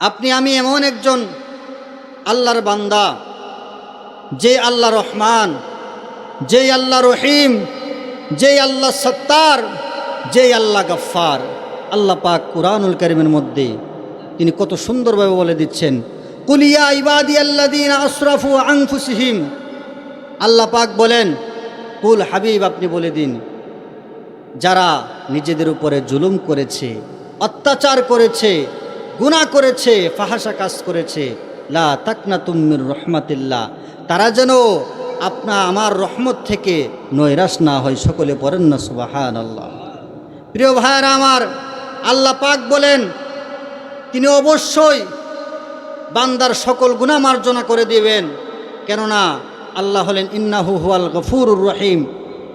আপনি, আমি এমন একজন আল্লাহর বান্দা, যে আল্লাহ রহমান, যে আল্লাহ রহিম, যে আল্লাহ সত্তার, যে আল্লাহ গফ্ফার। আল্লাহ পাক কুরআনুল করিমের মধ্যে তিনি কত সুন্দরভাবে বলে দিচ্ছেন কুলিয়া ইবাদি আল্লাদিন আশরাফু আংফুসিহিম আল্লাহ পাক বলেন, কুল হাবিব, আপনি বলে দিন, যারা নিজেদের উপরে জুলুম করেছে, অত্যাচার করেছে গুনাহ করেছে ফাহাসা কাজ করেছে। লা তাকনা তুমির রহমাতিল্লাহ। তারা যেন আপনা আমার রহমত থেকে নৈরাশ না হয়, সকলে পড়েন না সুবাহান আল্লাহ প্রিয় ভাইয়েরা আমার, আল্লাহ পাক বলেন, তিনি অবশ্যই বান্দার সকল গুনাহ মার্জনা করে দিবেন। কেননা আল্লাহ হলেন, ইন্নাহু হুয়াল গফুর রহিম।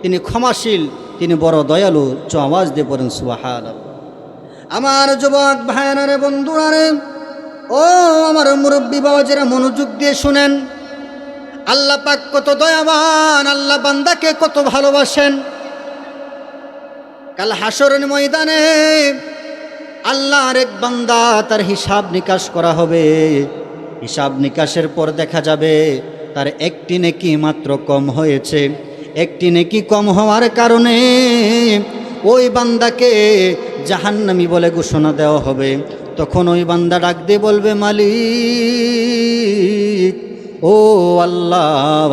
তিনি ক্ষমাশীল, তিনি বড় দয়ালু চ আওয়াজ দিয়ে পড়েন সুবাহান আমার যুবক ভাইয়ারে বন্ধুরারে, ও আমার মুরব্বী বাবাজেরা মনোযোগ দিয়ে শুনেন। আল্লাহ পাক কত দয়াবান, আল্লাহ বান্দাকে কত ভালোবাসেন। কাল হাসরের ময়দানে আল্লাহর এক বান্দা তার হিসাব নিকাশ করা হবে। হিসাব নিকাশের পর দেখা যাবে তার একটি নেকি মাত্র কম হয়েছে। একটি নেকি কম হওয়ার কারণে ওই বান্দাকে জাহান্নামি বলে ঘোষণা দেওয়া হবে। তখন ওই বান্দা ডাক দিয়ে বলবে, মালিক, ও আল্লাহ,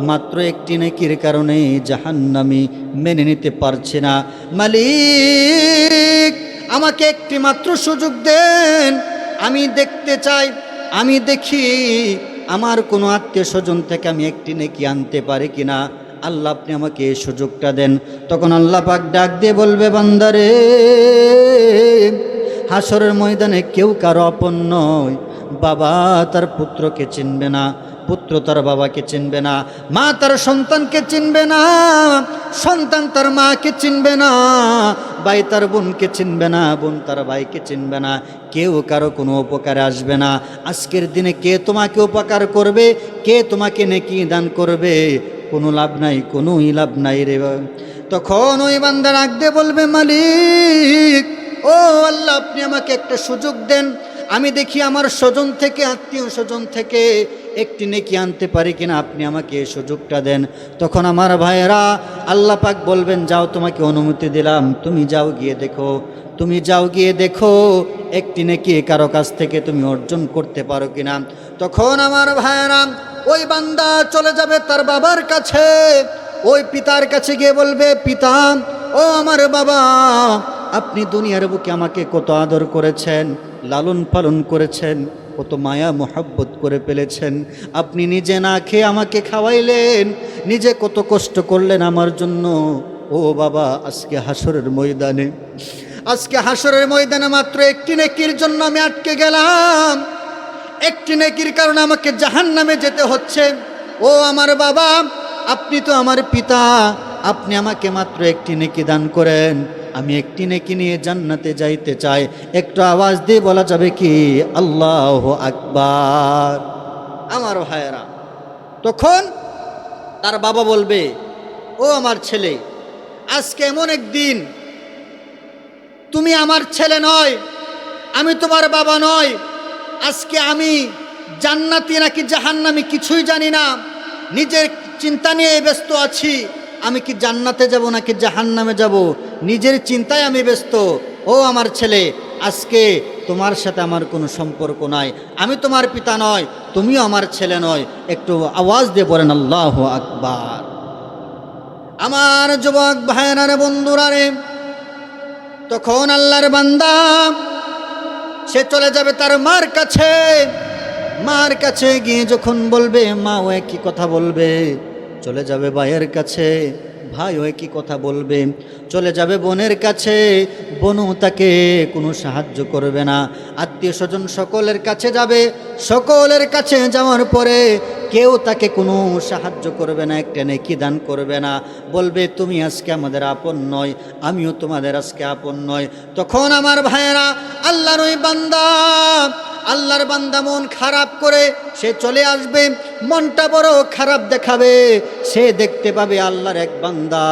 মাত্র একটি নেকির কারণে জাহান্নামি মেনে নিতে পারছে না। মালিক, আমাকে একটি মাত্র সুযোগ দেন। আমি দেখতে চাই, আমি দেখি আমার কোনো আত্মীয় স্বজন থেকে আমি একটি নেকি আনতে পারি কিনা। আল্লাহ আপনি আমাকে এই সুযোগটা দেন। তখন আল্লাহ পাক ডাক দিয়ে বলবে, বান্দারে হাসরের ময়দানে কেউ কারও আপন নয়। বাবা তার পুত্রকে চিনবে না। পুত্র তার বাবাকে চিনবে না, মা তার সন্তানকে চিনবে না, সন্তান তার মাকে চিনবে না, ভাই তার বোনকে চিনবে না, বোন তার ভাইকে চিনবে না, কেউ কারও কোনো উপকারে আসবে না। আজকের দিনে কে তোমাকে উপকার করবে, কে তোমাকে নেকি দান করবে, কোনো লাভ নাই, কোনোই লাভ নাই রে। তখন ওই বান্দা রাখতে বলবে, মালিক, ও আল্লাহ, আপনি আমাকে একটা সুযোগ দেন। আমি দেখি আমার স্বজন থেকে, আত্মীয় স্বজন থেকে একটি নেকি আনতে পারি কিনা আপনি আমাকে সুযোগটা দেন। তখন আমার ভাইয়েরা আল্লাহ পাক বলবেন, যাও, তোমাকে অনুমতি দিলাম। তুমি যাও গিয়ে দেখো। তুমি যাও গিয়ে দেখো একটি নেকি কারও কাছ থেকে তুমি অর্জন করতে পারো কিনা। তখন আমার ভাইয়েরা ওই বান্দা চলে যাবে তার বাবার কাছে। ওই পিতার কাছে গিয়ে বলবে, পিতা, ও আমার বাবা, আপনি দুনিয়ার বুকে আমাকে কত আদর করেছেন, লালন পালন করেছেন। কত মায়া মোহাব্বত করে ফেলেছেন। আপনি নিজে না খেয়ে আমাকে খাওয়াইলেন, নিজে কত কষ্ট করলেন আমার জন্য। ও বাবা, আজকে হাসরের ময়দানে। আজকে হাসরের ময়দানে মাত্র একটি নেকির জন্য আমি আটকে গেলাম। একটি নেকির কারণে আমাকে জাহান নামে যেতে হচ্ছে। ও আমার বাবা, আপনি তো আমার পিতা, আপনি আমাকে মাত্র একটি নেকি দান করেন। আমি একটি নেকি নিয়ে জান্নাতে যাইতে চাই। একটু আওয়াজ দিয়ে বলা যাবে কি? আল্লাহ আকবার। আমার ভাইয়েরা, তখন তার বাবা বলবে, ও আমার ছেলে, আজকে এমন একদিন, তুমি আমার ছেলে নয়, আমি তোমার বাবা নয়, আজকে আমি জান্নাতি নাকি জাহান্নামি কিছুই জানি না, নিজের চিন্তা নিয়ে ব্যস্ত আছি, আমি কি জান্নাতে যাব নাকি জাহান্নামে যাব? নিজের চিন্তায় আমি ব্যস্ত। ও আমার ছেলে, আজকে তোমার সাথে আমার কোনো সম্পর্ক নাই। আমি তোমার পিতা নয়, তুমিও আমার ছেলে নয়। একটু আওয়াজ দিয়ে পড়েন আল্লাহ আকবার। আমার যুবক ভাইয়েরারে বন্ধুরারে তখন আল্লাহর বান্দা, সে চলে যাবে তার মার কাছে। মার কাছে গিয়ে যখন বলবে, মা ও একই কথা বলবে। চলে যাবে ভাইয়ের কাছে। ভাই ও একই কথা বলবে। চলে যাবে বোনের কাছে। বোনও তাকে কোনো সাহায্য করবে না। আত্মীয় স্বজন সকলের কাছে যাবে। সকলের কাছে যাওয়ার পরে কেউ তাকে কোনো সাহায্য করবে না, একটা নেকি দান করবে না। বলবে, তুমি আজকে আমাদের আপন নয়, আমিও তোমাদের আজকে আপন নয়। তখন আমার ভাইয়েরা, আল্লাহর ওই বান্দা, আল্লাহর বান্দা মন খারাপ করে সে চলে আসবে, মনটা বড় খারাপ দেখাবে। সে দেখতে পাবে আল্লাহর এক বান্দা।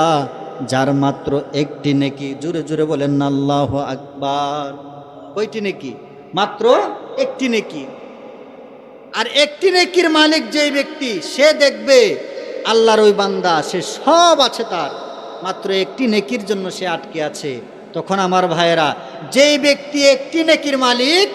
যার মাত্র একটি নেকি জুড়ে জুড়ে বলেন, আল্লাহ আকবার। কয়টি নেকি? মাত্র একটি নেকি। আর একটি নেকির মালিক যেই ব্যক্তি, সে দেখবে আল্লাহর ওই বান্দা, সে সব আছে তার। মাত্র একটি নেকির জন্য সে আটকে আছে। তখন আমার ভাইয়েরা, যেই ব্যক্তি একটি নেকির মালিক,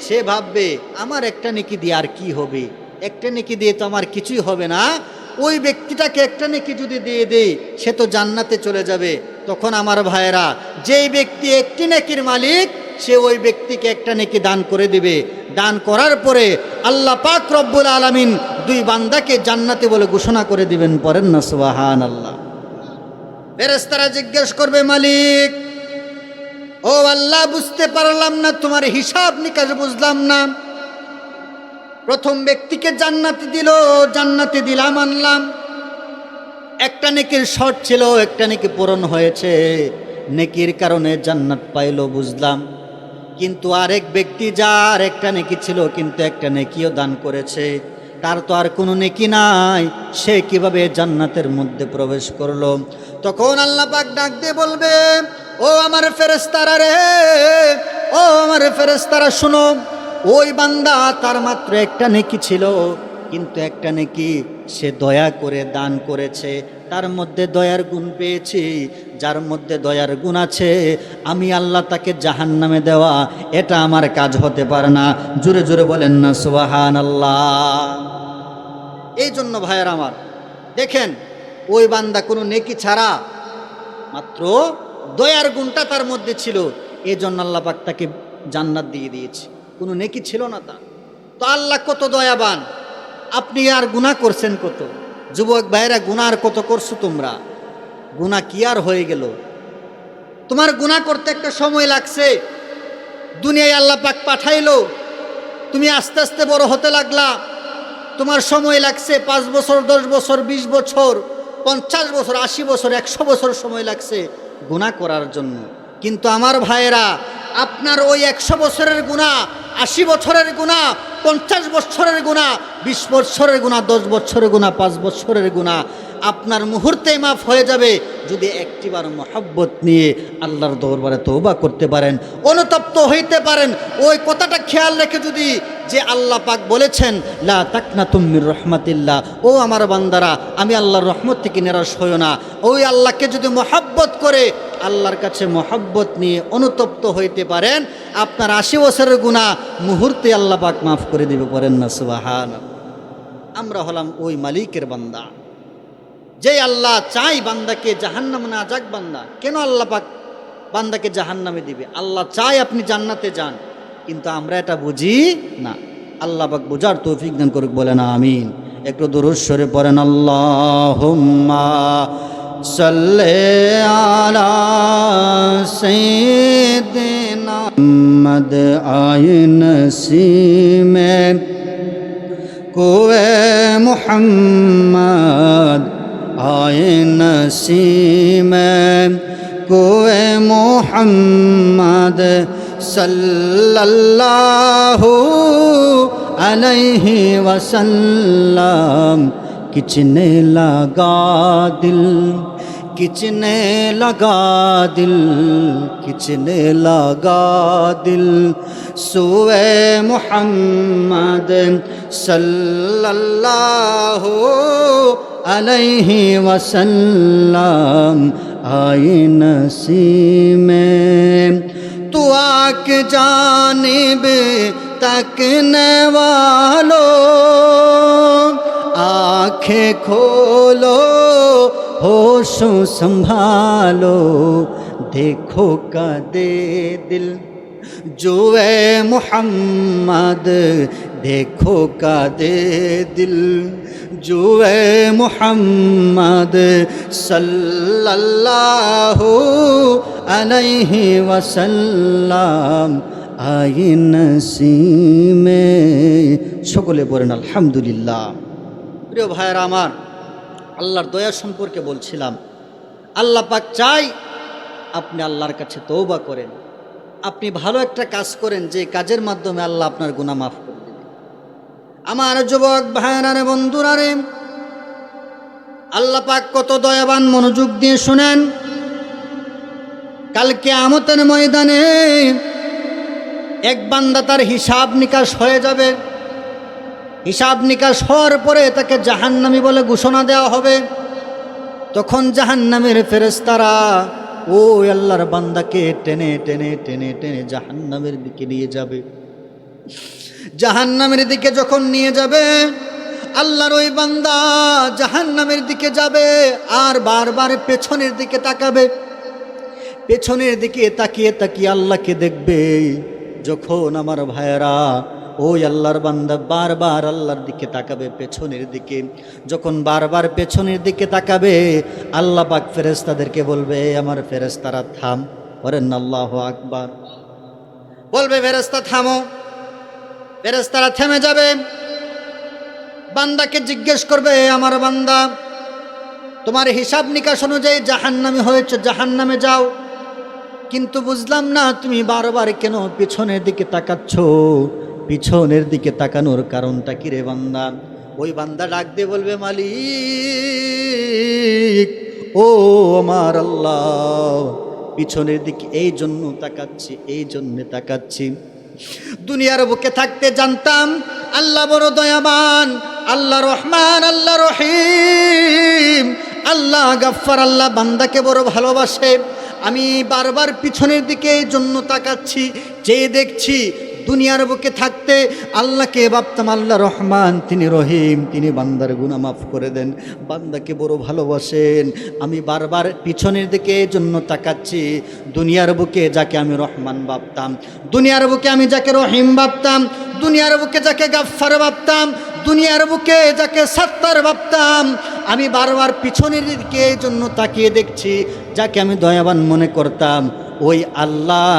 সে ভাববে, আমার একটা নেকি দিয়ে আর কি হবে? একটা নেকি দিয়ে তো আমার কিছুই হবে না। ওই ব্যক্তিটাকে একটা নেকি যদি দিয়ে দেই, সে তো জান্নাতে চলে যাবে। তখন আমার ভাইয়েরা, যেই ব্যক্তি একটি নেকির মালিক, সে ওই ব্যক্তিকে একটা নেকি দান করে দিবে। দান করার পরে আল্লাহ পাক রব্বুল আলামিন দুই বান্দাকে জান্নাতে বলে ঘোষণা করে দিবেন পরেন না সুবাহান আল্লাহ ফেরেস্তারা জিজ্ঞেস করবে, মালিক, ও আল্লাহ, বুঝতে পারলাম না, তোমার হিসাব নিকাশ বুঝলাম না। প্রথম ব্যক্তিকে জান্নাতি দিল, জান্নাতি দিলাম, আনলাম। একটা নেকির শর্ট ছিল, একটা নেকি পূরণ হয়েছে। নেকির কারণে জান্নাত পাইলো, বুঝলাম। কিন্তু আরেক ব্যক্তি যার একটা নেকি ছিল, কিন্তু একটা নেকিও দান করেছে। তার তো আর কোনো নেকি নাই, সে কীভাবে জান্নাতের মধ্যে প্রবেশ করল? তখন আল্লাহ পাক ডাক দিয়ে বলবে, ও আমার ফেরেস্তারা রে, ও আমার ফেরেস্তারা শুনো ওই বান্দা তার মাত্র একটা নেকি ছিল, কিন্তু একটা নেকি সে দয়া করে দান করেছে। তার মধ্যে দয়ার গুণ পেয়েছি, যার মধ্যে দয়ার গুণ আছে, আমি আল্লাহ তাকে জাহান নামে দেওয়া, এটা আমার কাজ হতে পারে না। জোরে জোরে বলেন না সুবাহান আল্লাহ এই জন্য ভাইয়ের আমার, দেখেন, ওই বান্দা কোনো নেকি ছাড়া মাত্র দয়ার গুণটা তার মধ্যে ছিল। এই জন্য আল্লাহ পাক তাকে জান্নাত দিয়ে দিয়েছে। কোনো নেকি ছিল না তার। তো আল্লাহ কত দয়াবান, আপনি আর গুণা করছেন কত? যুবক ভাইরা আর কত করছ তোমরা? গুণা কি আর হয়ে গেল? তোমার গুণা করতে একটা সময় লাগছে। দুনিয়ায় আল্লাহ পাক পাঠাইলো। তুমি আস্তে আস্তে বড় হতে লাগলা। তোমার সময় লাগছে পাঁচ বছর, দশ বছর, বিশ বছর, পঞ্চাশ বছর, আশি বছর, একশো বছর সময় লাগছে গুণা করার জন্য। কিন্তু আমার ভাইয়েরা, আপনার ওই একশো বছরের গুণা আশি বছরের গুণা, পঞ্চাশ বছরের গুণা, বিশ বছরের গুণা, দশ বছরের গুণা, পাঁচ বছরের গুণা। আপনার মুহূর্তে মাফ হয়ে যাবে। যদি একটিবার মহাব্বত নিয়ে আল্লাহর দরবারে তৌবা করতে পারেন, অনুতপ্ত হইতে পারেন, ওই কথাটা খেয়াল রেখে যদি যে আল্লাহ পাক বলেছেন, লা তাকনা তুমির রহমাতিল্লাহ ও আমার বান্দারা, আমি আল্লাহর রহমত থেকে নিরাশ হইও না। ওই আল্লাহকে যদি মহাব্বত করে আল্লাহর কাছে মহাব্বত নিয়ে অনুতপ্ত হইতে পারেন, আপনার আশি বছরের গুণা মুহূর্তে আল্লাহ পাক মাফ করে দিবে পারেন না সুবাহান আমরা হলাম ওই মালিকের বান্দা। যে আল্লাহ চাই বান্দাকে জাহান্নামে না যাক বান্দা, কেন আল্লাহ পাক বান্দাকে জাহান্নামে দিবে? আল্লাহ চাই আপনি জান্নাতে যান, কিন্তু আমরা এটা বুঝি না। আল্লাহ পাক বোঝার তৌফিক দান করুক বলে না আমিন। একটু দুরুশ্বরে পড়েন আল্লাহ সৈয়দিনা মুহাম্মদ আইন সিমে কোয়ে মুহাম্মদ آئے نسیم کوئے محمد صلی اللہ علیہ وسلم کچنے لگا دل کچنے لگا دل کچنے لگا دل سوئے محمد صلی اللہ আলাইহি ওয়াসাল্লাম আয়ে নসিমে তু আক জানিবে তাকনে ওয়ালো आंखें खोलो होश संभालो देखो का दे दिल जो है मोहम्मद देखो का दे दिल জুয়ে মোহাম্মদ সাল্লাল্লাহু আলাইহি ওয়াসাল্লাম আইন সিমে সকলে বলেন আলহামদুলিল্লাহ। প্রিয় ভাইয়েরা আমার, আল্লাহর দয়া সম্পর্কে বলছিলাম, আল্লাহ পাক চাই আপনি আল্লাহর কাছে তৌবা করেন। আপনি ভালো একটা কাজ করেন, যে কাজের মাধ্যমে আল্লাহ আপনার গুণা মাফ আমার যুবক ভাইয়েরা রে বন্ধুরা রে আল্লাহ পাক কত দয়াবান মনোযোগ দিয়ে শুনেন। কালকে আমতের ময়দানে এক বান্দা তার হিসাব নিকাশ হয়ে যাবে। হিসাব নিকাশ হওয়ার পরে তাকে জাহান্নামি বলে ঘোষণা দেওয়া হবে। তখন জাহান্নামের ফেরেস্তারা ও আল্লাহর বান্দাকে টেনে টেনে টেনে টেনে জাহান্নামের দিকে নিয়ে যাবে। জাহান্নামের দিকে যখন নিয়ে যাবে, আল্লাহর ওই বান্দা জাহান্নামের দিকে যাবে আর বারবার পেছনের দিকে তাকাবে। পেছনের দিকে তাকিয়ে তাকিয়ে আল্লাহকে দেখবে। যখন আমার ভাইয়েরা ওই আল্লাহর বান্দা বারবার আল্লাহর দিকে তাকাবে পেছনের দিকে, যখন বারবার পেছনের দিকে তাকাবে, আল্লাহ পাক ফেরেস্তাদেরকে বলবে আমার ফেরেস্তারা থাম। বলেন, আল্লাহ আকবার। বলবে ফেরেস্তা থামো। ফেরেস্তারা থেমে যাবে। বান্দাকে জিজ্ঞেস করবে আমার বান্দা, তোমার হিসাব নিকাশ অনুযায়ী জাহান্নামে হয়েছে, জাহান্নামে যাও। কিন্তু বুঝলাম না, তুমি বারবার কেন পিছনের দিকে তাকাচ্ছ? পিছনের দিকে তাকানোর কারণটা কি রে বান্দা? ওই বান্দা ডাক দিয়ে বলবে, মালিক, ও আমার আল্লাহ, পিছনের দিকে এই জন্য তাকাচ্ছি, এই জন্যে তাকাচ্ছি। দুনিয়ার বুকে থাকতে জানতাম, আল্লাহ বড় দয়াবান, আল্লাহ রহমান, আল্লাহ রহিম, আল্লাহ গাফার আল্লাহ বান্দাকে বড় ভালোবাসে। আমি বারবার পিছনের দিকে এই জন্য তাকাচ্ছি যে দেখছি দুনিয়ার বুকে থাকতে আল্লাহকে ভাবতাম, আল্লাহ রহমান, তিনি রহিম, তিনি বান্দার গুণা মাফ করে দেন। বান্দাকে বড় ভালোবাসেন। আমি বারবার পিছনের দিকে জন্য তাকাচ্ছি, দুনিয়ার বুকে যাকে আমি রহমান ভাবতাম, দুনিয়ার বুকে আমি যাকে রহিম ভাবতাম, দুনিয়ার বুকে যাকে গাফফার ভাবতাম, দুনিয়ার বুকে যাকে সাত্তার ভাবতাম। আমি বারবার পিছনের দিকে জন্য তাকিয়ে দেখছি, যাকে আমি দয়াবান মনে করতাম। ওই আল্লাহ,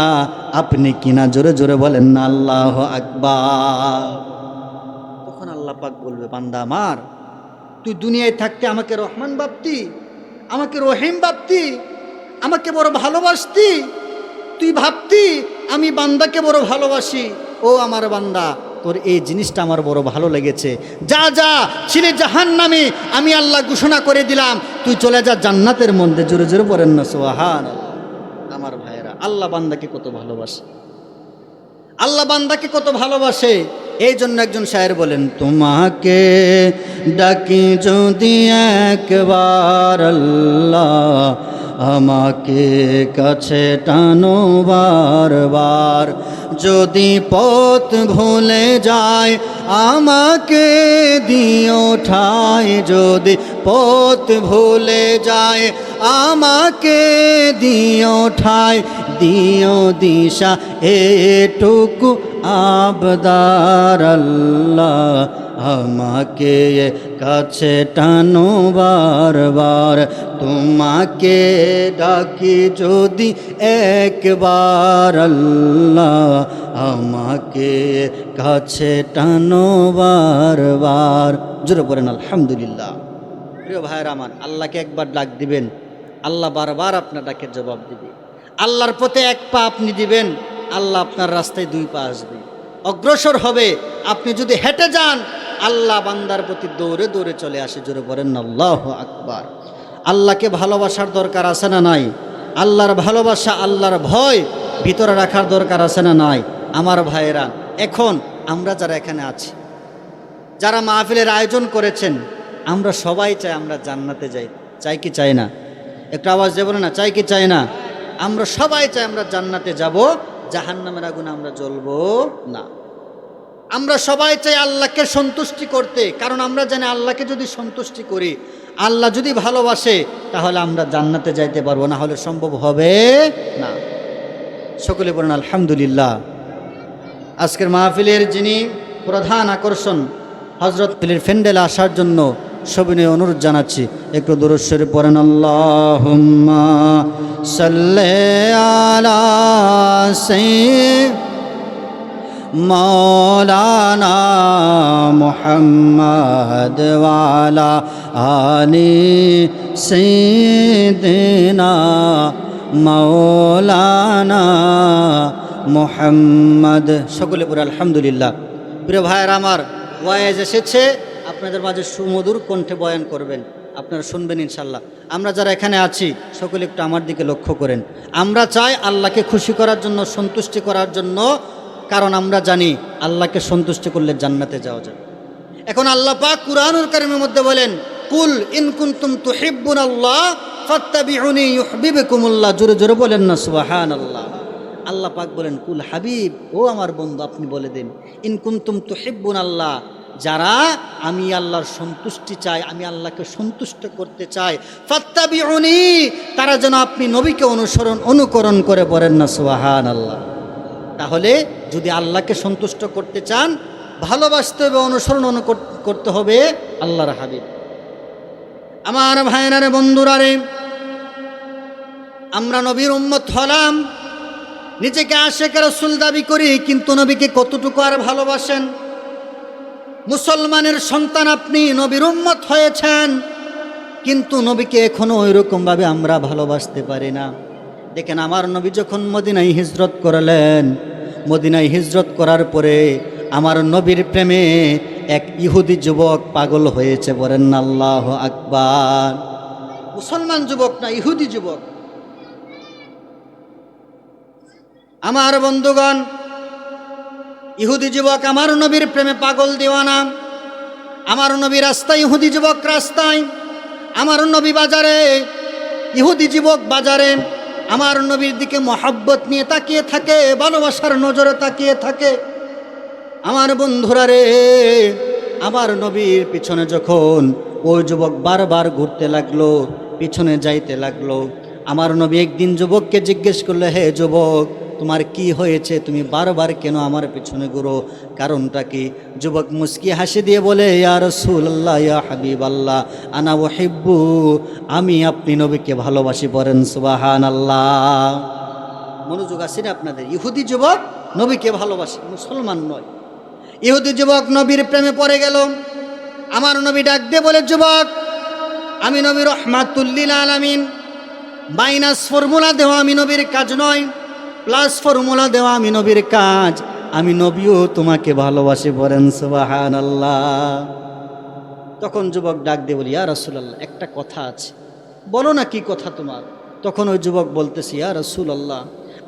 আপনি কিনা জোরে জোরে বলেন না আল্লাহ আকবার। তখন আল্লাহ পাক বলবে, বান্দা আমার, তুই দুনিয়ায় থাকতে আমাকে রহমান ভাবতি, আমাকে রহিম ভাবতি, আমাকে বড় ভালোবাসতি, তুই ভাবতি, আমি বান্দাকে বড় ভালোবাসি। ও আমার বান্দা, তোর এই জিনিসটা আমার বড় ভালো লেগেছে। যা যা ছিলে জাহান নামে আমি আল্লাহ ঘোষণা করে দিলাম। তুই চলে যা জান্নাতের মধ্যে, জোরে জোরে পড়েন না সোহান ভাইয়েরা আল্লাহ বান্দাকে কত ভালোবাসে। আল্লাহ বান্দাকে কত ভালোবাসে। এই জন্য একজন শায়ের বলেন, তোমাকে ডাকি যদি একবার আল্লাহ আমাকে কাছে টানো বারবার। যদি পথ ভুলে যায়, আমাকে দিও ঠাই। যদি পথ ভুলে যায়, আমাকে দিও ঠাই। দিও দিশা, এটুকু আবদার আল্লাহ। আমাকে কাছে টানো বারবার। তোমাকে ডাকি যদি একবার আল্লাহ আমাকে কাছে টানো বারবার। জোরে পড়েন আলহামদুলিল্লাহ। প্রিয় ভাইয়ের আমার, আল্লাহকে একবার ডাক দিবেন। আল্লাহ বারবার আপনার ডাকের জবাব দিবে। আল্লাহর পথে এক পা আপনি দিবেন, আল্লাহ আপনার রাস্তায় দুই পা আসবে। অগ্রসর হবে, আপনি যদি হেঁটে যান আল্লাহ বান্দার প্রতি দৌড়ে দৌড়ে চলে আসে, জোরে বলেন, আল্লাহ আকবার। আল্লাহকে ভালোবাসার দরকার আছে না নাই? আল্লাহর ভালোবাসা, আল্লাহর ভয় ভিতরে রাখার দরকার আছে না নাই? আমার ভাইয়েরা, এখন আমরা যারা এখানে আছি, যারা মাহফিলের আয়োজন করেছেন, আমরা সবাই চাই আমরা জান্নাতে যাই। চাই কি চাই না? একটু আওয়াজ দেবো না, চাই কি চাই না? আমরা সবাই চাই আমরা জান্নাতে যাব, জাহান্নামের আগুন আমরা জ্বলবো না। আমরা সবাই চাই আল্লাহকে সন্তুষ্টি করতে, কারণ আমরা জানি আল্লাহকে যদি সন্তুষ্টি করি, আল্লাহ যদি ভালোবাসে, তাহলে আমরা জান্নাতে যাইতে পারব, না হলে সম্ভব হবে না। সকলে বলেন, আলহামদুলিল্লাহ। আজকের মাহফিলের যিনি প্রধান আকর্ষণ হজরত ফিলের ফেন্ডেল আসার জন্য সবিনয় অনুরোধ জানাচ্ছি। একটু দূরস্বরে পড়েন আল্লাহ সাল্লে আলা মৌলানা মোহাম্মদ ওয়ালা আলি সৈদিনা মৌলানা মোহাম্মদ। সকলে পুরো আলহামদুলিল্লাহ। প্রিয় ভাইয়ের আমার, ওয়াইজ এসেছে, আপনাদের মাঝে সুমধুর কণ্ঠে বয়ান করবেন। আপনারা শুনবেন ইনশাল্লাহ আমরা যারা এখানে আছি, সকলে একটু আমার দিকে লক্ষ্য করেন। আমরা চাই আল্লাহকে খুশি করার জন্য, সন্তুষ্টি করার জন্য কারণ আমরা জানি আল্লাহকে সন্তুষ্ট করলে জান্নাতে যাওয়া যাবে। এখন আল্লাহ পাক কুরআনুল কারিমের মধ্যে বলেন, কুল ইন কুনতুম তুহিব্বুন আল্লাহ, ফাত্তাবিউনি ইউহিব্বুকুমুল্লাহ। জোরে জোরে বলেন না, সুবহানাল্লাহ। আল্লাহ পাক বলেন, কুল হাবিব, ও আমার বন্ধু, আপনি বলে দিন, ইন কুনতুম তুহিব্বুন আল্লাহ। যারা, আমি আল্লাহর সন্তুষ্টি চাই, আমি আল্লাহকে সন্তুষ্ট করতে চাই। ফাত্তাবিউনি, তারা যেন আপনি নবীকে অনুসরণ, অনুকরণ করে বলেন না, সুবহানাল্লাহ। তাহলে যদি আল্লাহকে সন্তুষ্ট করতে চান, ভালোবাসতে হবে, অনুসরণ করতে হবে আল্লাহর হাবিব। আমার ভাইনারে বন্ধুরারে, আমরা নবীর উম্মত হলাম, নিজেকে আশেখ রসুল দাবি করি, কিন্তু নবীকে কতটুকু আর ভালোবাসেন? মুসলমানের সন্তান আপনি নবীর উম্মত হয়েছেন, কিন্তু নবীকে এখনও ওইরকমভাবে আমরা ভালোবাসতে পারি না। দেখেন, আমার নবী যখন মদিনায় হিজরত করলেন মদিনায় হিজরত করার পরে আমার নবীর প্রেমে এক ইহুদি যুবক পাগল হয়েছে, বলেন আল্লাহ আকবার। মুসলমান যুবক না, ইহুদি যুবক। আমার বন্ধুগণ, ইহুদি যুবক আমার নবীর প্রেমে পাগল দিওয়ানা। আমার নবী রাস্তায়, ইহুদি যুবক রাস্তায়। আমার নবী বাজারে, ইহুদি যুবক বাজারে। আমার নবীর দিকে মহাব্বত নিয়ে তাকিয়ে থাকে, ভালোবাসার নজরে তাকিয়ে থাকে। আমার বন্ধুরা রে, আমার নবীর পিছনে যখন ওই যুবক বারবার ঘুরতে লাগল, পিছনে যাইতে লাগল, আমার নবী একদিন যুবককে জিজ্ঞেস করলে, হে যুবক তোমার কি হয়েছে? তুমি বারবার কেন আমার পিছনে ঘুরো? কারণটা কি? যুবক মুস্কি হাসি দিয়ে বলে, ইয়া রসুল্লাহ ইয়া হাবিব আল্লাহ আনা ওহিব্বু আমি আপনি নবীকে ভালোবাসি পড়েন সুবাহান আল্লাহ মনোযোগ আছে আপনাদের? ইহুদি যুবক নবীকে ভালোবাসে, মুসলমান নয়। ইহুদি যুবক নবীর প্রেমে পড়ে গেল। আমার নবী ডাক দিয়ে বলে, যুবক, আমি নবী রহমাতুল্লিল আলামিন। মাইনাস ফর্মুলা দেওয়া আমি নবীর কাজ নয়। প্লাস ফর্মুলা দেওয়া আমি নবীর কাজ। আমি নবীও তোমাকে ভালোবাসি বলেন সুবাহান আল্লাহ তখন যুবক ডাক দিয়ে বলি, ইয়া রসুলাল্লাহ, একটা কথা আছে। বলো না কি কথা তোমার? তখন ওই যুবক বলতেছি, ইয়া রসুলাল্লাহ,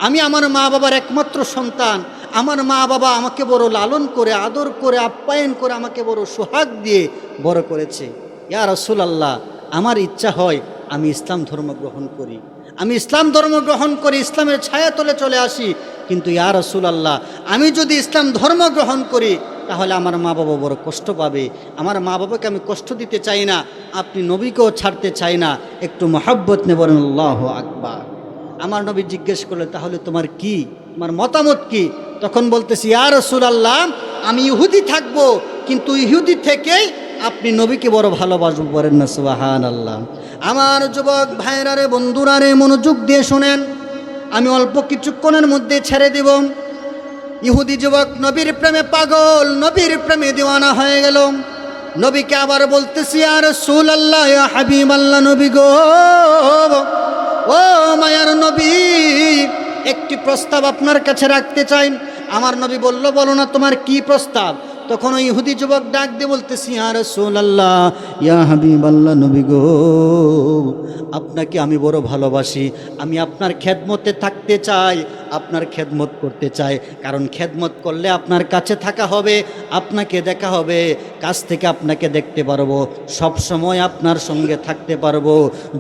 আমি আমার মা বাবার একমাত্র সন্তান। আমার মা বাবা আমাকে বড় লালন করে, আদর করে, আপ্যায়ন করে, আমাকে বড় সোহাগ দিয়ে বড় করেছে। ইয়া রসুলাল্লাহ, আমার ইচ্ছা হয় আমি ইসলাম ধর্ম গ্রহণ করি। আমি ইসলাম ধর্ম গ্রহণ করি, ইসলামের ছায়া তলে চলে আসি। কিন্তু ইয়া রসুলাল্লাহ, আমি যদি ইসলাম ধর্ম গ্রহণ করি, তাহলে আমার মা বাবা বড় কষ্ট পাবে। আমার মা বাবাকে আমি কষ্ট দিতে চাই না, আপনি নবীকেও ছাড়তে চাই না। একটু মহাব্বত নেবেন আল্লাহ আকবার। আমার নবী জিজ্ঞেস করলে তাহলে তোমার কি? তোমার মতামত কি? তখন বলতেছি, ইয়া রসুল আল্লাহ আমি ইহুদি থাকব, কিন্তু ইহুদি থেকে আপনি নবীকে বড় ভালোবাসবো বলেন না সুবাহান আল্লাহ আমার যুবক ভাইরারে বন্ধুরারে মনোযোগ দিয়ে শোনেন। আমি অল্প কিছুক্ষণের মধ্যে ছেড়ে দেব। ইহুদি যুবক, নবীর প্রেমে পাগল, নবীর প্রেমে দিওয়ানা হয়ে গেল। নবীকে আবার বলতেছি আর সুল আল্লাহ হাবিব আল্লাহ নবী গো। ও মায়ার নবী, একটি প্রস্তাব আপনার কাছে রাখতে চাই। আমার নবী বলল, বলো না, তোমার কি প্রস্তাব? তখন ওই ইহুদি যুবক ডাক দিয়ে বলতেছি আর সোল আল্লাহ ইয়া হাবিব আল্লাহ নবী গো, আপনাকে আমি বড় ভালোবাসি। আমি আপনার খেদমতে থাকতে চাই, আপনার খেদমত করতে চাই। কারণ খেদমত করলে আপনার কাছে থাকা হবে, আপনাকে দেখা হবে, কাছ থেকে আপনাকে দেখতে পারব। সব সময় আপনার সঙ্গে থাকতে পারব।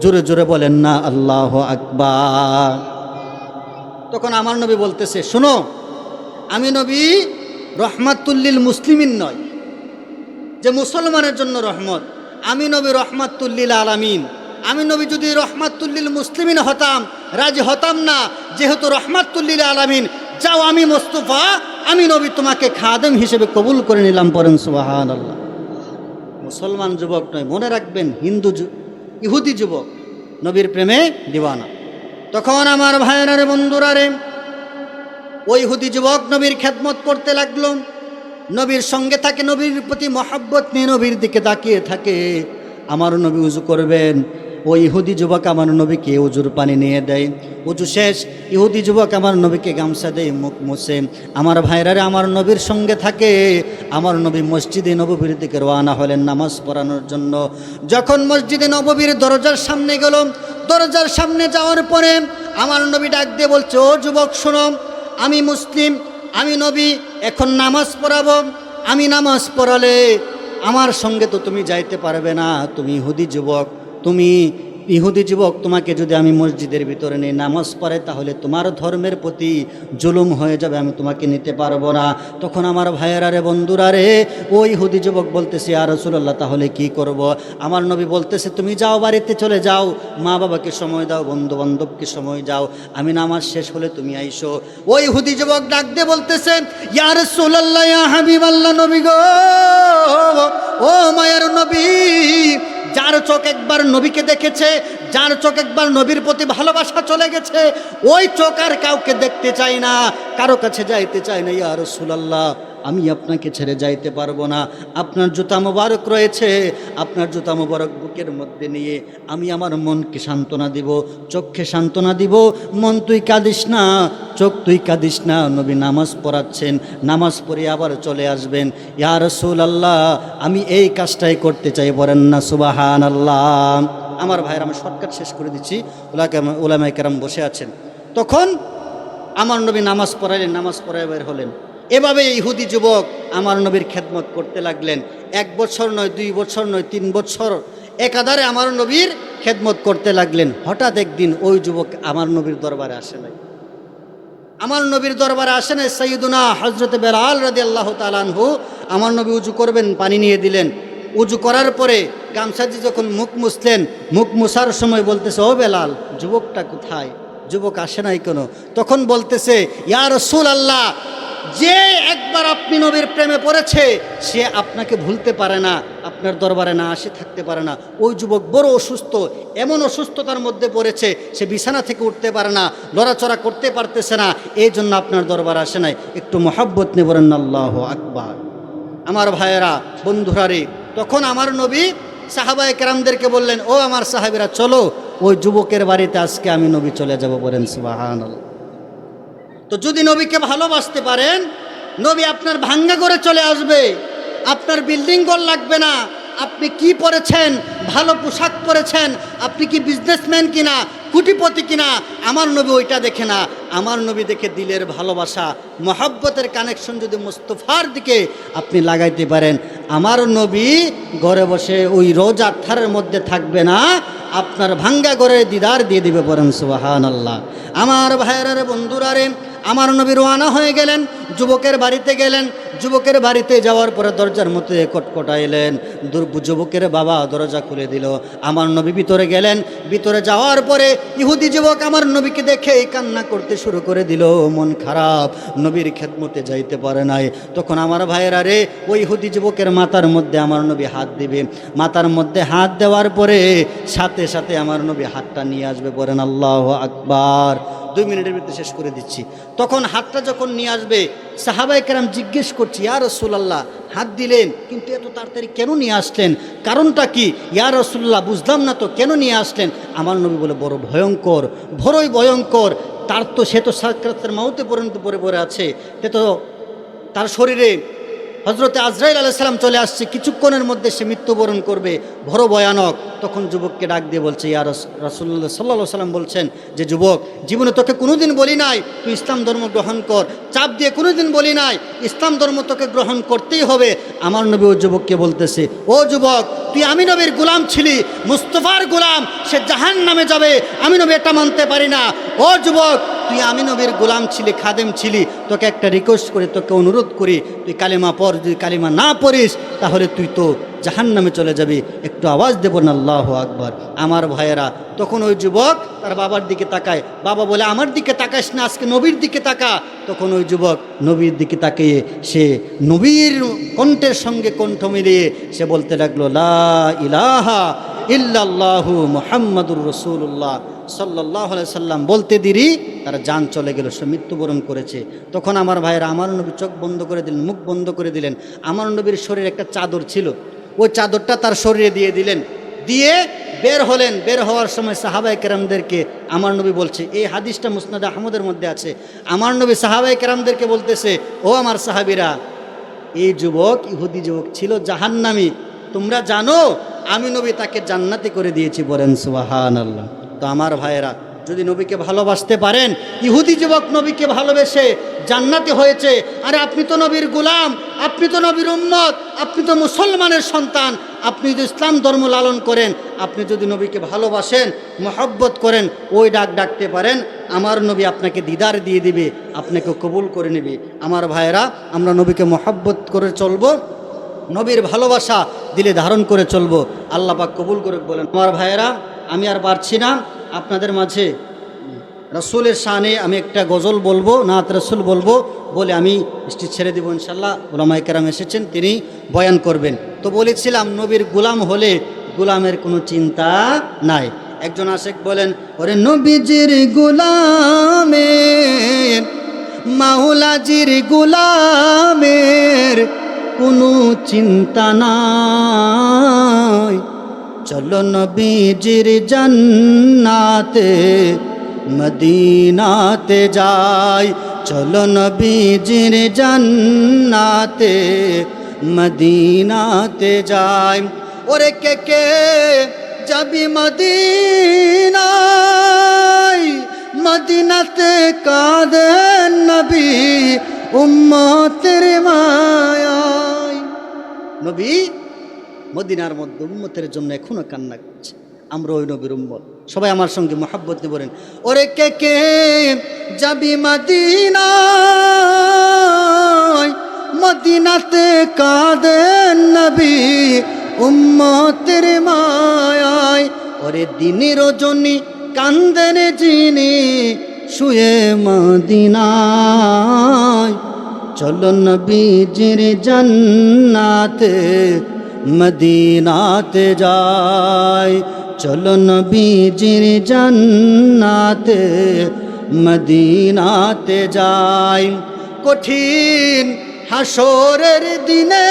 জোরে জোরে বলেন না, আল্লাহ আকবার। তখন আমার নবী বলতেছে, শোনো, আমি নবী রহমাতুল্লিল মুসলিমিন নয়, যে মুসলমানের জন্য রহমত। আমি নবী রহমাতুল্লিল আলামিন। আমি নবী যদি রহমাতুল্লিল মুসলিমিন হতাম, রাজি হতাম না, যেহেতু রহমাতুল্লিল আলামিন, যাও আমি মোস্তফা, আমি নবী তোমাকে খাদেম হিসেবে কবুল করে নিলাম পরেন সুবাহান আল্লাহ মুসলমান যুবক নয়, মনে রাখবেন, হিন্দু ইহুদি যুবক, নবীর প্রেমে দিওয়ানা তখন আমার ভাইয়েরারে বন্ধুরারে ওই হুদি যুবক নবীর খেদমত করতে লাগল। নবীর সঙ্গে থাকে, নবীর প্রতি মহাব্বত নিয়ে নবীর দিকে তাকিয়ে থাকে। আমার নবী উজু করবেন। ওই ইহুদি যুবক আমার নবীকে উজুর পানি নিয়ে দেয়। উজু শেষ, ইহুদি যুবক আমার নবীকে গামছা দেয়, মুখ মুছে। আমার ভাইরারে আমার নবীর সঙ্গে থাকে। আমার নবী মসজিদে নববীর দিকে রওয়ানা হলেন নামাজ পড়ানোর জন্য। যখন মসজিদে নববীর দরজার সামনে গেল, দরজার সামনে যাওয়ার পরে আমার নবী ডাক দিয়ে বলছে, ও যুবক, শোনো আমি মুসলিম, আমি নবী, এখন নামাজ পড়াব। আমি নামাজ পড়ালে আমার সঙ্গে তো তুমি যাইতে পারবে না। তুমি হুদি যুবক, তুমি ইহুদি যুবক, তোমাকে যদি আমি মসজিদের ভিতরে নিয়ে নামাজ পড়ে, তাহলে তোমার ধর্মের প্রতি জুলুম হয়ে যাবে, আমি তোমাকে নিতে পারব না। তখন আমার ভাইয়েরা রে, বন্ধুরা রে ওই ইহুদি যুবক বলতেছে আর রসুল্লাহ তাহলে কি করব। আমার নবী বলতেছে, তুমি যাও বাড়িতে চলে যাও। মা বাবাকে সময় দাও বন্ধু বান্ধবকে সময় যাও। আমি নামাজ শেষ হলে তুমি আইসো। ওই ইহুদি যুবক ডাক দিয়ে বলতেছে ইয়ার ইয়া হাবিব আল্লাহ নবী গো। ও মায়ের নবী যার চোখ একবার নবীকে দেখেছে, যার চোখ একবার নবীর প্রতি ভালোবাসা চলে গেছে, ওই চোখ আর কাউকে দেখতে চায় না, কারও কাছে যাইতে চায় না, ইয়া রসুলাল্লাহ। আমি আপনাকে ছেড়ে যাইতে পারব না। আপনার জুতা মোবারক রয়েছে। আপনার জুতা মোবারক বুকের মধ্যে নিয়ে আমি আমার মনকে সান্ত্বনা দিব, চোখকে সান্ত্বনা দিব। মন তুই কাঁদিস না, চোখ তুই কাঁদিস না। নবী নামাজ পড়াচ্ছেন, নামাজ পড়ে আবার চলে আসবেন। ইয়া রসুল আল্লাহ আমি এই কাজটাই করতে চাই, বলেন না সুবাহান আল্লাহ আমার ভাইয়ের আমি শর্টকাট শেষ করে দিচ্ছি। ওলাকে ওলামাই বসে আছেন। তখন আমার নবী নামাজ পড়াইলেন, নামাজ পড়াই বের হলেন। এভাবে ইহুদি যুবক আমার নবীর খেদমত করতে লাগলেন। এক বছর নয়, দুই বছর নয়, তিন বছর একাধারে আমার নবীর খেদমত করতে লাগলেন। হঠাৎ একদিন ওই যুবক আমার নবীর দরবারে আসে নাই। আমার নবীর দরবারে আসে নাই সঈদুনা হজরত বেলাল রাদি আল্লাহ তালানহু আমার নবী উজু করবেন, পানি নিয়ে দিলেন। উজু করার পরে গামছাজি যখন মুখ মুছলেন, মুখ মুছার সময় বলতেছে, ও বেলাল, যুবকটা কোথায়? যুবক আসে নাই কেন? তখন বলতেছে ইয়ার রসুল আল্লাহ যে একবার আপনি নবীর প্রেমে পড়েছে, সে আপনাকে ভুলতে পারে না, আপনার দরবারে না আসে, থাকতে পারে না। ওই যুবক বড় অসুস্থ, এমন অসুস্থতার মধ্যে পড়েছে, সে বিছানা থেকে উঠতে পারে না, লড়াচড়া করতে পারতেছে না, এই জন্য আপনার দরবার আসে নাই। একটু মহাব্বত নেবরেন আল্লাহ আকবার। আমার ভাইয়েরা, বন্ধুরা রে, তখন আমার নবী সাহাবায় কেরামদেরকে বললেন, ও আমার সাহাবিরা, চলো, ওই যুবকের বাড়িতে আজকে আমি নবী চলে যাব বলেন সুবাহান তো যদি নবীকে ভালোবাসতে পারেন, নবী আপনার ভাঙ্গা করে চলে আসবে। আপনার বিল্ডিং গোল লাগবে না। আপনি কি পরেছেন? ভালো পোশাক পরেছেন? আপনি কি বিজনেসম্যান কিনা? কুটিপতি কিনা? আমার নবী ওইটা দেখে না। আমার নবী দেখে দিলের ভালোবাসা, মহাব্বতের কানেকশন যদি মুস্তফার দিকে আপনি লাগাইতে পারেন, আমার নবী ঘরে বসে ওই রোজ আথারের মধ্যে থাকবে না। আপনার ভাঙ্গা ঘরে দিদার দিয়ে দিবে পরেন সুবাহান আল্লাহ আমার ভাইয়ের বন্ধুরা রে আমার নবী রোয়ানা হয়ে গেলেন, যুবকের বাড়িতে গেলেন, যুবকের বাড়িতে যাওয়ার পরে দরজার মধ্যে কটকটা এলেন যুবকের বাবা দরজা খুলে দিল। আমার নবী ভিতরে গেলেন। ভিতরে যাওয়ার পরে ইহুদি যুবক আমার নবীকে দেখে কান্না করতে শুরু করে দিল। মন খারাপ, নবীর খেদমতে যাইতে পারে নাই। তখন আমার ভাইয়েরা, রে, ওই ইহুদি যুবকের মাথার মধ্যে আমার নবী হাত দিবে। মাথার মধ্যে হাত দেওয়ার পরে সাথে সাথে আমার নবী হাতটা নিয়ে আসবে বলেন আল্লাহ আকবার। দুই মিনিটের ভিতরে শেষ করে দিচ্ছি। তখন হাতটা যখন নিয়ে আসবে সাহাবাই কেরাম জিজ্ঞেস করছি, ইয়া রসুলাল্লাহ? হাত দিলেন, কিন্তু এত তাড়াতাড়ি কেন নিয়ে আসলেন? কারণটা কি? ইয়া রসুল্লাহ বুঝলাম না তো, কেন নিয়ে আসলেন? আমার নবী বলে, বড় ভয়ঙ্কর বড়ই ভয়ঙ্কর, তার তো সে তো সাক্ষাতের মাউতে পর্যন্ত পরে পড়ে আছে, সে তো তার শরীরে হজরতে আজরাইল আলাইসাল্লাম চলে আসছে, কিছুক্ষণের মধ্যে সে মৃত্যুবরণ করবে। বড় ভয়ানক। তখন যুবককে ডাক দিয়ে বলছে, ইয়া রাসুল্লাহ সাল্লা সাল্লাম বলছেন যে, যুবক, জীবনে তোকে কোনোদিন বলি নাই, তুই ইসলাম ধর্ম গ্রহণ কর। চাপ দিয়ে কোনোদিন বলি নাই, ইসলাম ধর্ম তোকে গ্রহণ করতেই হবে। আমার নবী ও যুবককে বলতেছে, ও যুবক, তুই আমি নবীর গোলাম ছিলি, মুস্তফার গোলাম, সে জাহান নামে যাবে, আমি নবী এটা মানতে পারি না। ও যুবক, তুই আমি নবীর গোলাম ছিলি, খাদেম ছিলি, তোকে একটা রিকোয়েস্ট করে, তোকে অনুরোধ করি, তুই কালিমা পর যদি কালিমা না পড়িস, তাহলে তুই তো জাহান নামে চলে যাবি। একটু আওয়াজ দেব না আল্লাহ আকবর। আমার ভাইয়েরা, তখন ওই যুবক তার বাবার দিকে তাকায়। বাবা বলে, আমার দিকে তাকাস না, আজকে নবীর দিকে তাকা। তখন ওই যুবক নবীর দিকে তাকিয়ে, সে নবীর কণ্ঠের সঙ্গে কণ্ঠ মিলিয়ে সে বলতে লাগল, লা ইলাহা ইল্লাল্লাহু মুহাম্মাদুর রসুল্লাহ সাল্লাহ সাল্লাম বলতে দিরি, তারা যান চলে গেল, সে মৃত্যুবরণ করেছে। তখন আমার ভাইয়েরা আমার নবী চোখ বন্ধ করে দিলেন, মুখ বন্ধ করে দিলেন। আমার নবীর শরীরে একটা চাদর ছিল, ওই চাদরটা তার শরীরে দিয়ে দিলেন। দিয়ে বের হলেন, বের হওয়ার সময় সাহাবাই কেরামদেরকে আমার নবী বলছে, এই হাদিসটা মুসনাদ আহমদের মধ্যে আছে। আমার নবী সাহাবাই কেরামদেরকে বলতেছে, ও আমার সাহাবিরা, এই যুবক, ইহুদি যুবক ছিল জাহান্নামি তোমরা জানো, আমি নবী তাকে জান্নাতি করে দিয়েছি বলেন সুবাহান আল্লাহ তো আমার ভাইয়েরা, যদি নবীকে ভালোবাসতে পারেন, ইহুদি যুবক নবীকে ভালোবেসে জান্নাতি হয়েছে। আরে আপনি তো নবীর গোলাম, আপনি তো নবীর উম্মত, আপনি তো মুসলমানের সন্তান। আপনি যদি ইসলাম ধর্ম লালন করেন, আপনি যদি নবীকে ভালোবাসেন, মহব্বত করেন, ওই ডাক ডাকতে পারেন, আমার নবী আপনাকে দিদার দিয়ে দিবে, আপনাকে কবুল করে নেবে। আমার ভাইয়েরা, আমরা নবীকে মহব্বত করে চলবো। নবীর ভালোবাসা দিলে ধারণ করে চলবো। পাক কবুল করে বলেন, আমার ভাইয়েরা, আমি আর পারছি না। আপনাদের মাঝে রসুলের শানে আমি একটা গজল বলব, নাত রসুল বলব, বলে আমি স্টেজ ছেড়ে দেবো ইনশাল্লাহ। ওলামাই কেরাম এসেছেন, তিনি বয়ান করবেন। তো বলেছিলাম, নবীর গুলাম হলে গুলামের কোনো চিন্তা নাই। একজন আশেক বলেন, ওরে নবীজির গুলামের, মাওলাজির গুলামের কোনো চিন্তা নাই। চলো নবীজির জান্নাতে, মদিনাতে যাই। চলো নবীজির জান্নাতে, মদিনাতে যাই। ওরে কে কে যাবি মদিনায়? মদিনাতে কাঁদেন নবী, উম্মতের মায়ায় নবী মদিনার মধ্যে উম্মতের জন্য এখনও কান্না করছে। আমরা ওই নবীর উম্মত। সবাই আমার সঙ্গে মোহাব্বত দিয়ে বলেন, ওরে কে কে যাবি মদিনায়? মদিনাতে কাঁদেন নবী উম্মতের মায়ায়। ওরে দিনের রজনী কান্দেন যিনি শুয়ে মদিনায়। চলো নবীজির জান্নাতে, মদিনাতে যাই। চলো নবীজির জান্নাতে, মদিনাতে যাই। কঠিন হাসরের দিনে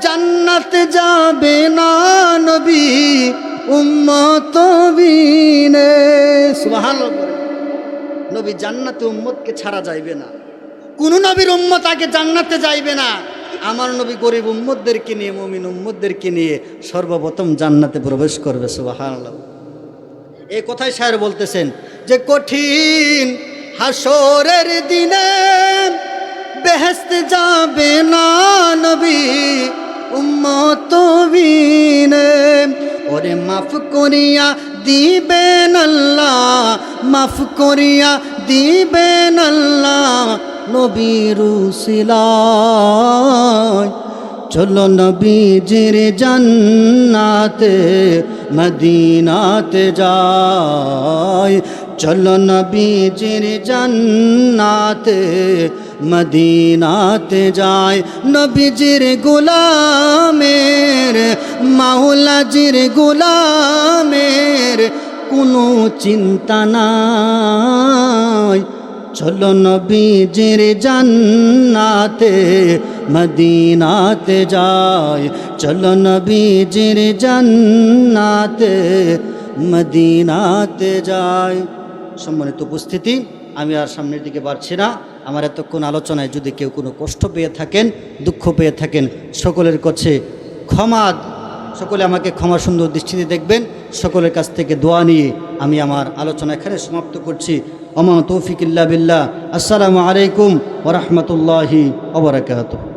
জান্নাতে যাবে না নবী, উম্মত বিনে। সুবহানাল্লাহ। নবী জান্নাতে উম্মতকে ছাড়া যাইবে না। কোন নবীর উম্মত আগে জান্নাতে যাইবে না। আমার নবী গরিব উম্মদদেরকে নিয়ে, মমিন উম্মদদেরকে নিয়ে সর্বপ্রথম জান্নাতে প্রবেশ করবে সুবাহ এই কথাই স্যার বলতেছেন যে, কঠিন হাসরের দিনে বেহেস্তে যাবে না নবী। উম্মত বিনে ওরে মাফ করিয়া দিবেন আল্লাহ, মাফ করিয়া দিবেন আল্লাহ নবীর উসিলায়। চলো নবীজির জান্নাতে, মদিনাতে যাই। চলো নবীজির জান্নাতে মদিনাতে যাই নবীজির গোলামের, মাওলাজির গোলামের কোনো চিন্তা নাই। চলো নবীজির জান্নাতে, মদিনাতে যাই। চলো নবীজির জান্নাতে, মদিনাতে যাই। সম্মানিত উপস্থিতি, আমি আর সামনের দিকে পারছি না। আমার এতক্ষণ আলোচনায় যদি কেউ কোনো কষ্ট পেয়ে থাকেন, দুঃখ পেয়ে থাকেন, সকলের কাছে ক্ষমা, সকলে আমাকে ক্ষমা সুন্দর দৃষ্টিতে দেখবেন, সকলের কাছ থেকে দোয়া নিয়ে আমি আমার আলোচনা এখানে সমাপ্ত করছি। অমা তৌফিক ইল্লা বিল্লাহ। আসসালামু আলাইকুম ওরহমতুল্লাহি ওবরাকাতুহ